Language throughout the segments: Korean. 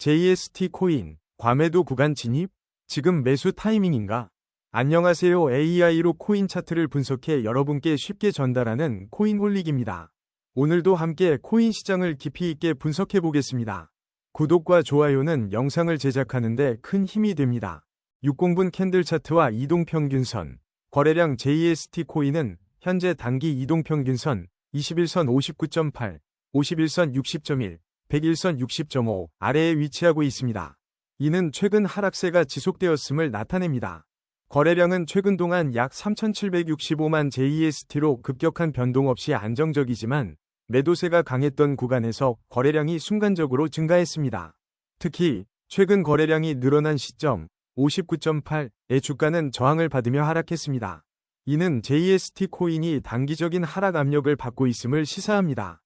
JST 코인, 과매도 구간 진입? 지금 매수 타이밍인가? 안녕하세요. AI로 코인 차트를 분석해 여러분께 쉽게 전달하는 코인홀릭입니다. 오늘도 함께 코인 시장을 깊이 있게 분석해 보겠습니다. 구독과 좋아요는 영상을 제작하는데 큰 힘이 됩니다. 60분 캔들 차트와 이동평균선, 거래량 JST 코인은 현재 단기 이동평균선 21선 59.8, 51선 60.1, 101선 60.5 아래에 위치하고 있습니다. 이는 최근 하락세가 지속되었음을 나타냅니다. 거래량은 최근 동안 약 3,765만 JEST로 급격한 변동 없이 안정적이지만 매도세가 강했던 구간에서 거래량이 순간적으로 증가했습니다. 특히 최근 거래량이 늘어난 시점 59.8의 주가는 저항을 받으며 하락했습니다. 이는 JST 코인이 단기적인 하락 압력을 받고 있음을 시사합니다.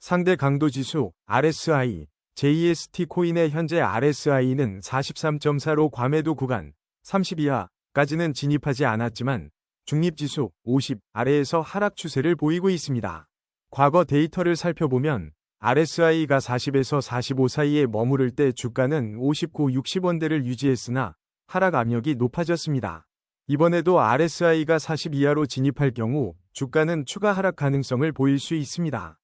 상대 강도 지수 RSI JST 코인의 현재 RSI는 43.4로 과매도 구간 30 이하까지는 진입하지 않았지만 중립지수 50 아래에서 하락 추세를 보이고 있습니다. 과거 데이터를 살펴보면 RSI가 40에서 45 사이에 머무를 때 주가는 59, 60원대를 유지했으나 하락 압력이 높아졌습니다. 이번에도 RSI가 40 이하로 진입할 경우 주가는 추가 하락 가능성을 보일 수 있습니다.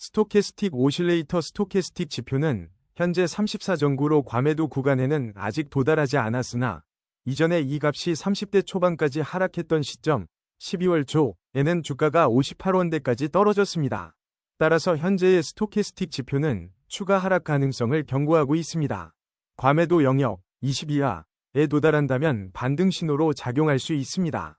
스토캐스틱 오실레이터 스토캐스틱 지표는 현재 34정구로 과매도 구간에는 아직 도달하지 않았으나 이전에 이 값이 30대 초반까지 하락했던 시점 12월 초에는 주가가 58원대까지 떨어졌습니다. 따라서 현재의 스토캐스틱 지표는 추가 하락 가능성을 경고하고 있습니다. 과매도 영역 20 이하에 도달한다면 반등 신호로 작용할 수 있습니다.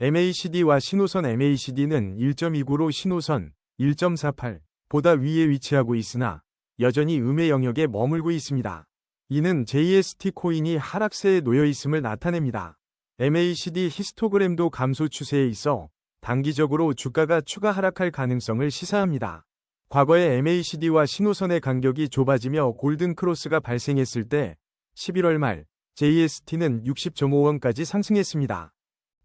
MACD와 신호선 MACD는 1.29로 신호선 1.48 보다 위에 위치하고 있으나 여전히 음의 영역에 머물고 있습니다. 이는 JST 코인이 하락세에 놓여 있음을 나타냅니다. MACD 히스토그램도 감소 추세에 있어 단기적으로 주가가 추가 하락할 가능성을 시사합니다. 과거에 MACD와 신호선의 간격이 좁아지며 골든 크로스가 발생했을 때 11월 말 JST는 60.5원까지 상승했습니다.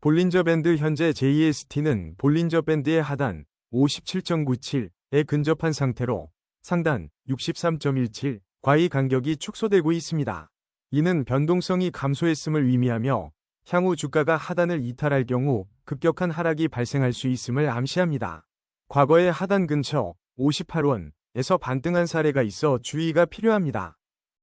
볼린저 밴드 현재 JST는 볼린저 밴드의 하단 57.97 에 근접한 상태로 상단 63.17 과의 간격이 축소되고 있습니다. 이는 변동성이 감소했음을 의미하며 향후 주가가 하단을 이탈할 경우 급격한 하락이 발생할 수 있음을 암시합니다. 과거의 하단 근처 58원에서 반등한 사례가 있어 주의가 필요합니다.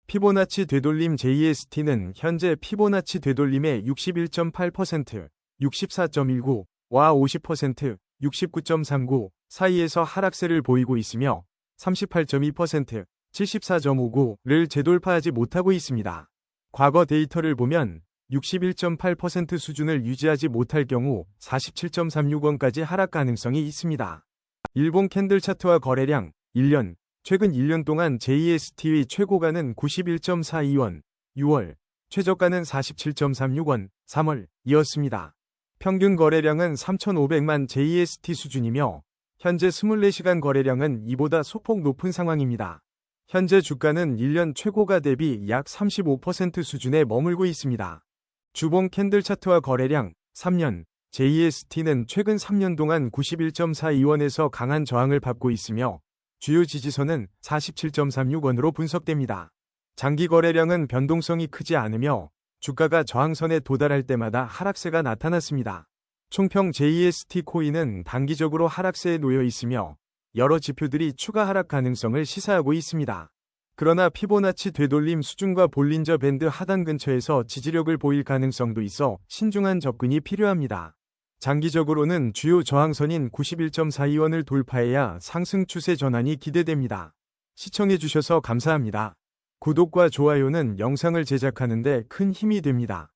피보나치 되돌림 JST는 현재 피보나치 되돌림의 61.8%, 64.19와 50%, 69.39 사이에서 하락세를 보이고 있으며 38.2%, 74.59를 재돌파하지 못하고 있습니다. 과거 데이터를 보면 61.8% 수준을 유지하지 못할 경우 47.36원까지 하락 가능성이 있습니다. 일본 캔들 차트와 거래량 1년 최근 1년 동안 JST의 최고가는 91.42원, 6월 최저가는 47.36원, 3월 이었습니다. 평균 거래량은 3,500만 JST 수준이며 현재 24시간 거래량은 이보다 소폭 높은 상황입니다. 현재 주가는 1년 최고가 대비 약 35% 수준에 머물고 있습니다. 주봉 캔들 차트와 거래량 3년 JST는 최근 3년 동안 91.42원에서 강한 저항을 받고 있으며 주요 지지선은 47.36원으로 분석됩니다. 장기 거래량은 변동성이 크지 않으며 주가가 저항선에 도달할 때마다 하락세가 나타났습니다. 총평 JST 코인은 단기적으로 하락세에 놓여 있으며 여러 지표들이 추가 하락 가능성을 시사하고 있습니다. 그러나 피보나치 되돌림 수준과 볼린저 밴드 하단 근처에서 지지력을 보일 가능성도 있어 신중한 접근이 필요합니다. 장기적으로는 주요 저항선인 91.42원을 돌파해야 상승 추세 전환이 기대됩니다. 시청해주셔서 감사합니다. 구독과 좋아요는 영상을 제작하는 데 큰 힘이 됩니다.